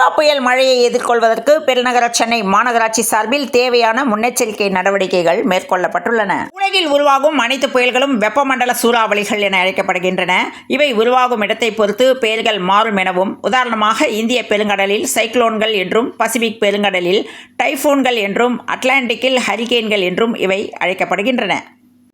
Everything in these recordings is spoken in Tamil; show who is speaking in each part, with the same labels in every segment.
Speaker 1: நிவா புயல் மழையை எதிர்கொள்வதற்கு பெருநகர சென்னை மாநகராட்சி சார்பில் தேவையான முன்னெச்சரிக்கை நடவடிக்கைகள் மேற்கொள்ளப்பட்டுள்ளன உலகில் உருவாகும் அனைத்து புயல்களும் வெப்பமண்டல சூறாவளிகள் என அழைக்கப்படுகின்றன இவை உருவாகும் இடத்தை பொறுத்து பெயர்கள் மாறும் எனவும் உதாரணமாக இந்திய பெருங்கடலில் சைக்ளோன்கள் என்றும் பசிபிக் பெருங்கடலில் டைஃபூன்கள் என்றும் அட்லாண்டிக்கில் ஹரிகேன்கள் என்றும் இவை அழைக்கப்படுகின்றன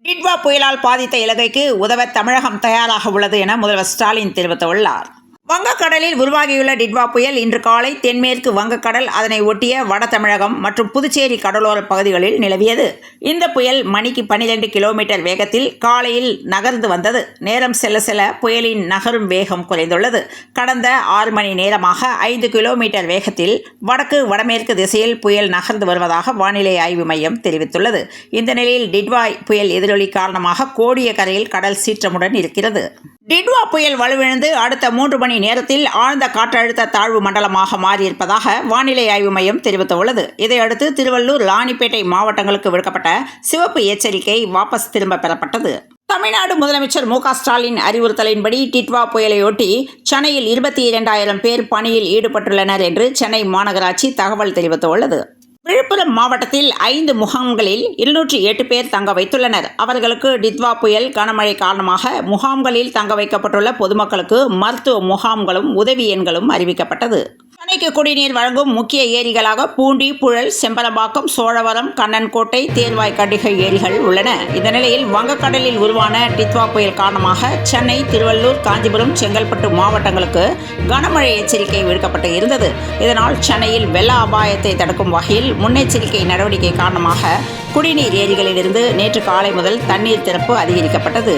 Speaker 1: நிட்வா புயலால் பாதித்த இலங்கைக்கு உதவ தமிழகம் தயாராக உள்ளது என முதல்வர் ஸ்டாலின் தெரிவித்துள்ளார் வங்கக்கடலில் உருவாகியுள்ள டிட்வா புயல் இன்று காலை தென்மேற்கு வங்கக்கடல் அதனை ஒட்டிய வட தமிழகம் மற்றும் புதுச்சேரி கடலோர பகுதிகளில் நிலவியது இந்த புயல் மணிக்கு பனிரெண்டு கிலோமீட்டர் வேகத்தில் காலையில் நகர்ந்து வந்தது நேரம் செல்ல செல்ல புயலின் நகரும் வேகம் குறைந்துள்ளது கடந்த ஆறு மணி நேரமாக ஐந்து கிலோமீட்டர் வேகத்தில் வடக்கு வடமேற்கு திசையில் புயல் நகர்ந்து வருவதாக வானிலை ஆய்வு மையம் தெரிவித்துள்ளது இந்த நிலையில் டிட்வாய் புயல் எதிரொலி காரணமாக கோடிய கரையில் கடல் சீற்றமுடன் இருக்கிறது டிட்வா புயல் வலுவிழந்து அடுத்த மூன்று மணி நேரத்தில் ஆழ்ந்த காற்றழுத்த தாழ்வு மண்டலமாக மாறியிருப்பதாக வானிலை ஆய்வு மையம் தெரிவித்துள்ளது இதையடுத்து திருவள்ளூர் ராணிப்பேட்டை மாவட்டங்களுக்கு விடுக்கப்பட்ட சிவப்பு எச்சரிக்கை வாபஸ் திரும்ப பெறப்பட்டது தமிழ்நாடு முதலமைச்சர் மு ஸ்டாலின் அறிவுறுத்தலின்படி டிட்வா புயலையொட்டி சென்னையில் இருபத்தி இரண்டாயிரம் பேர் பணியில் ஈடுபட்டுள்ளனர் என்று சென்னை மாநகராட்சி தகவல் தெரிவித்துள்ளது விழுப்புரம் மாவட்டத்தில் ஐந்து முகாம்களில் இருநூற்றி எட்டு பேர் தங்க வைத்துள்ளனர் அவர்களுக்கு டித்வா புயல் கனமழை காரணமாக முகாம்களில் தங்க வைக்கப்பட்டுள்ள பொதுமக்களுக்கு மருத்துவ முகாம்களும் உதவி எண்களும் அறிவிக்கப்பட்டது அணைக்கு குடிநீர் வழங்கும் முக்கிய ஏரிகளாக பூண்டி புழல் செம்பலம்பாக்கம் சோழவரம் கண்ணன்கோட்டை தேர்வாய் கண்டிகை ஏரிகள் உள்ளன இந்த நிலையில் வங்கக்கடலில் உருவான டித்வா புயல் காரணமாக சென்னை திருவள்ளூர் காஞ்சிபுரம் செங்கல்பட்டு மாவட்டங்களுக்கு கனமழை எச்சரிக்கை விடுக்கப்பட்டு இருந்தது இதனால் சென்னையில் வெள்ள அபாயத்தை தடுக்கும் வகையில் முன்னெச்சரிக்கை நடவடிக்கை காரணமாக குடிநீர் ஏரிகளிலிருந்து நேற்று காலை முதல் தண்ணீர் திறப்பு அதிகரிக்கப்பட்டது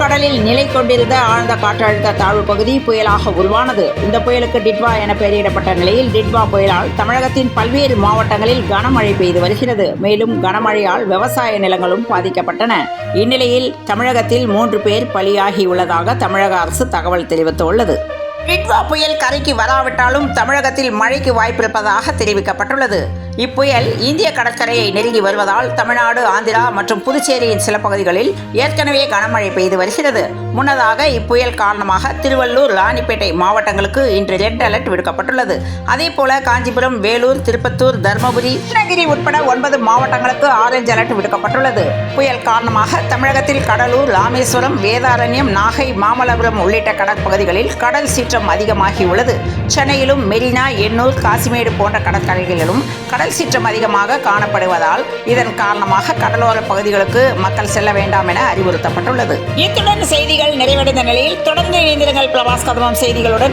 Speaker 1: கடலில் நிலை கொண்டிருந்த ஆழ்ந்த காற்றழுத்த தாழ்வு பகுதி புயலாக உருவானது இந்த புயலுக்கு டிட்வா என பெயரிடப்பட்ட நிலையில் டிட்வா புயலால் தமிழகத்தின் பல்வேறு மாவட்டங்களில் கனமழை பெய்து வருகிறது மேலும் கனமழையால் விவசாய நிலங்களும் பாதிக்கப்பட்டன இந்நிலையில் தமிழகத்தில் மூன்று பேர் பலியாகியுள்ளதாக தமிழக அரசு தகவல் தெரிவித்துள்ளது டிட்வா புயல் கரைக்கு வராவிட்டாலும் தமிழகத்தில் மழைக்கு வாய்ப்பிருப்பதாக தெரிவிக்கப்பட்டுள்ளது இப்புயல் இந்திய கடற்கரையை நெருங்கி வருவதால் தமிழ்நாடு ஆந்திரா மற்றும் புதுச்சேரியின் சில பகுதிகளில் ஏற்கனவே கனமழை பெய்து வருகிறது முன்னதாக இப்புயல் காரணமாக திருவள்ளூர் ராணிப்பேட்டை மாவட்டங்களுக்கு இன்று ரெட் அலர்ட் விடுக்கப்பட்டுள்ளது அதேபோல காஞ்சிபுரம் வேலூர் திருப்பத்தூர் தருமபுரி கிருஷ்ணகிரி உட்பட ஒன்பது மாவட்டங்களுக்கு ஆரஞ்சு அலர்ட் விடுக்கப்பட்டுள்ளது புயல் காரணமாக தமிழகத்தில் கடலூர் ராமேஸ்வரம் வேதாரண்யம் நாகை மாமல்லபுரம் உள்ளிட்ட கடற்பகுதிகளில் கடல் சீற்றம் அதிகமாகியுள்ளது சென்னையிலும் மெரினா எண்ணூர் காசிமேடு போன்ற கடற்கரைகளிலும் கடல் கடல் சீற்றம் அதிகமாக காணப்படுவதால் இதன் காரணமாக கடலோர பகுதிகளுக்கு மக்கள் செல்ல வேண்டாம் என அறிவுறுத்தப்பட்டுள்ளது இத்துடன் செய்திகள் நிறைவடைந்த நிலையில் தொடர்ந்து இணைந்திருங்கள் பிரபாஸ் கதமம் செய்திகளுடன்